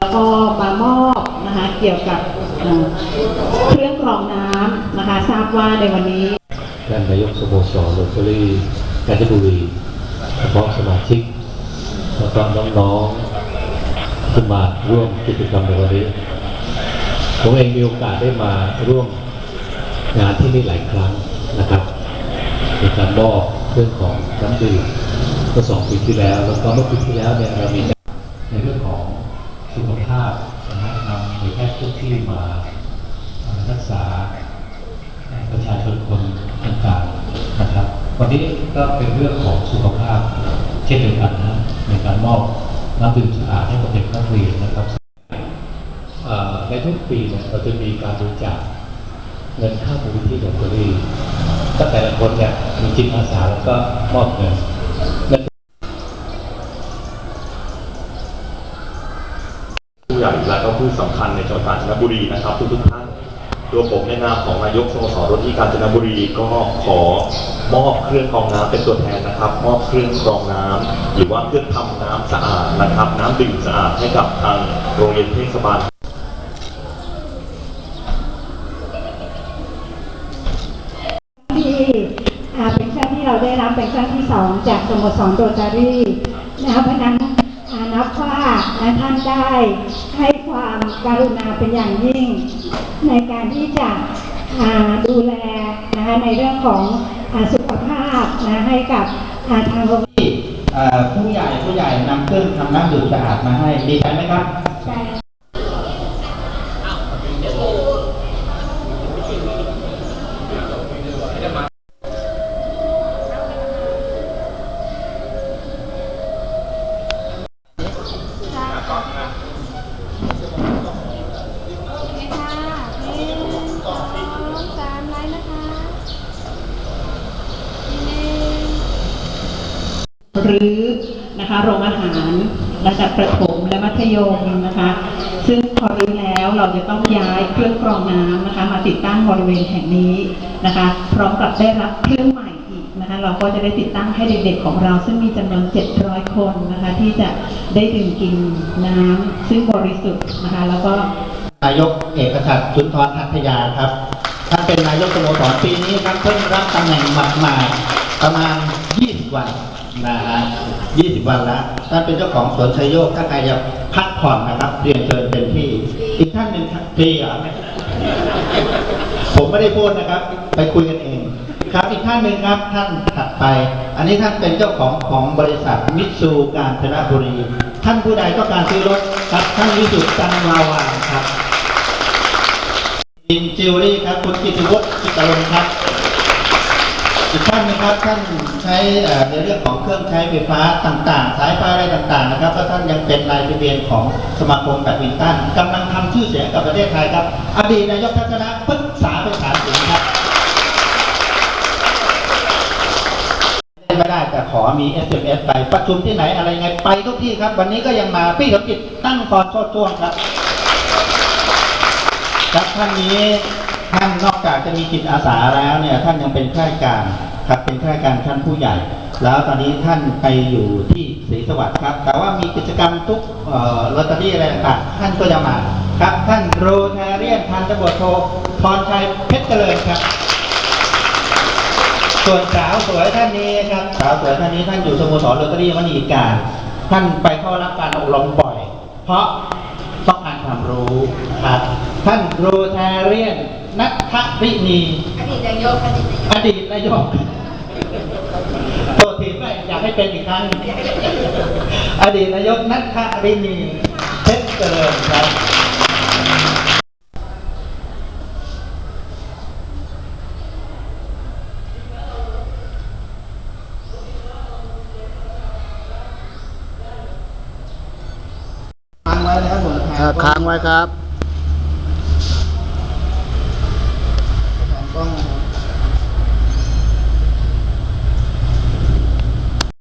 แล้วก็มามอบนะคะเกี่ยวกับเครื่องกรองน้ำนะคะทราบว่าในวันนี้ท่านนายกสโมสรโรตารี่กาญจนบุรีเฉพาะสมาชิกแล้วก็น้องๆที่มาร่วมกิจกรรมในวันนี้ผมเองมีโอกาสได้มาร่วมงานที่นี่หลายครั้งนะครับในการมอบเรื่องของน้ำดื่มเมื่อสองปีที่แล้ว แล้วก็เมื่อปีที่แล้วเนี่ยเรามีในเรื่องของสุขภาพนะนำหน่วยแพทย์ทุกที่มารักษาประชาชนคนต่างๆนะครับ วันนี้ก็เป็นเรื่องของสุขภาพเช่นเดียวกันนะในการมอบน้ำดื่มสะอาดให้กับเด็กนักเรียนนะครับในทุกปีเนี่ยเราจะมีการบริจาคเงินค่ามูลนิธิโรตารีก็แต่ละคนเนี่ยมีจิตอาสาแล้วก็มอบเงินเงิน ใหญ่และก็ผู้สำคัญในจังหวัดกาญจนบุรีนะครับทุกๆท่านตัวผมในนามของนายกสโมสรรถที่กาญจนบุรีก็ขอมอบเครื่องกรองน้ำเป็นตัวแทนนะครับ มอบเครื่องกรองน้ำหรือว่าเครื่องทำน้ำสะอาดนะครับ น้ำดื่มสะอาดให้กับทางโรงเรียนเทศบาลที่เป็นครั้งที่เราได้รับเป็นครั้งที่สองจากสโมสรโรตารี่นะคะเพราะนั้น นับว่านะท่านได้ให้ความการุณาเป็นอย่างยิ่ง ในการที่จะอ่าดูแลนะคะในเรื่องของอสุขภาพนะให้กับทางโรงพยาบาลผู้ใหญ่ผู้ใหญ่นำเครื่องทำน้ำดื่มสะอาดมาให้ดีใจไหมครับ โอเคค่ะหนึ่งสองสามไลน์นะคะหนึ่ง หรือนะคะโรงอาหารระดับประถมและมัธยมนะคะ ซึ่งพอรื้อแล้วเราจะต้องย้ายเครื่องกรองน้ำนะคะ มาติดตั้งบริเวณแห่งนี้นะคะ พร้อมกับได้รับเครื่องใหม่อีกนะคะ เราก็จะได้ติดตั้งให้เด็กๆของเรา ซึ่งมีจำนวน 700 คนนะคะ ที่จะได้ดื่มกินน้ำซึ่งบริสุทธิ์นะคะ แล้วก็นายกเอกชัดสุนทรหัตยาครับท่านเป็นนายกสโมสรปีนี้ครับเพิ่งรับตำแหน่งหมาดๆประมาณ 20 วันนะฮะ20 วันแล้วท่านเป็นเจ้าของสวนชัยโยกถ้าใครจะพักผ่อนนะครับเรียนเชิญเต็มที่ อีกท่านหนึ่งครับพี่อะผมไม่ได้พูดนะครับ ไปคุยกันเองครับอีกท่านหนึ่งครับท่านถัดไป อันนี้ท่านเป็นเจ้าของของบริษัทมิตซูการชนบุรี ท่านผู้ใดต้องการซื้อรถครับท่านวิสุทธิ์จันทร์วาวานครับอินจิวรี่ครับคุณกิติวุฒิกิตลงครับ อีกท่านนึงครับท่านใช้ในเรื่องของเครื่องใช้ไฟฟ้าต่างๆ สายไฟอะไรต่างๆนะครับแล้วท่านยังเป็นนายทะเบียนของสมาคมแบดมินตันกำลังทำชื่อเสียงกับประเทศไทยครับอดีตนายกทัศนะปรึกษาเป็นฐานเสียงครับไม่ได้แต่ขอมี SMS ไปประชุมที่ไหนอะไรไงไปทุกที่ครับ วันนี้ก็ยังมาพี่สมจิตตั้งกรโชดช่วงครับครับท่านนี้ ท่านนอกจากจะมีจิตอาสาแล้วเนี่ยท่านยังเป็นข้าราชการครับเป็นข้าราชการชั้นผู้ใหญ่ แล้วตอนนี้ท่านไปอยู่ที่ศรีสวัสดิ์ครับ แต่ว่ามีกิจกรรมทุกลอตเตอรี่อะไรต่างๆท่านก็จะมาครับ ท่านโรทาเรียนพันตำรวจโทพรชัยเพชรเจริญครับ ส่วนสาวสวยท่านนี้ครับสาวสวยท่านนี้ท่านอยู่สโมสรโรตารี่มณีการ ท่านไปเข้ารับการอบรมบ่อย เพราะต้องการความรู้ครับท่านโรทาเรียน นัทรินี อดีตนายกอดีตนายกอดีตนายกโทษทีไม่อยากให้เป็นอีกครั้ง อดีตนายกนัทรินีเพชรเจริญครับค้างไว้นะครับผมอ่าค้างไว้ครับ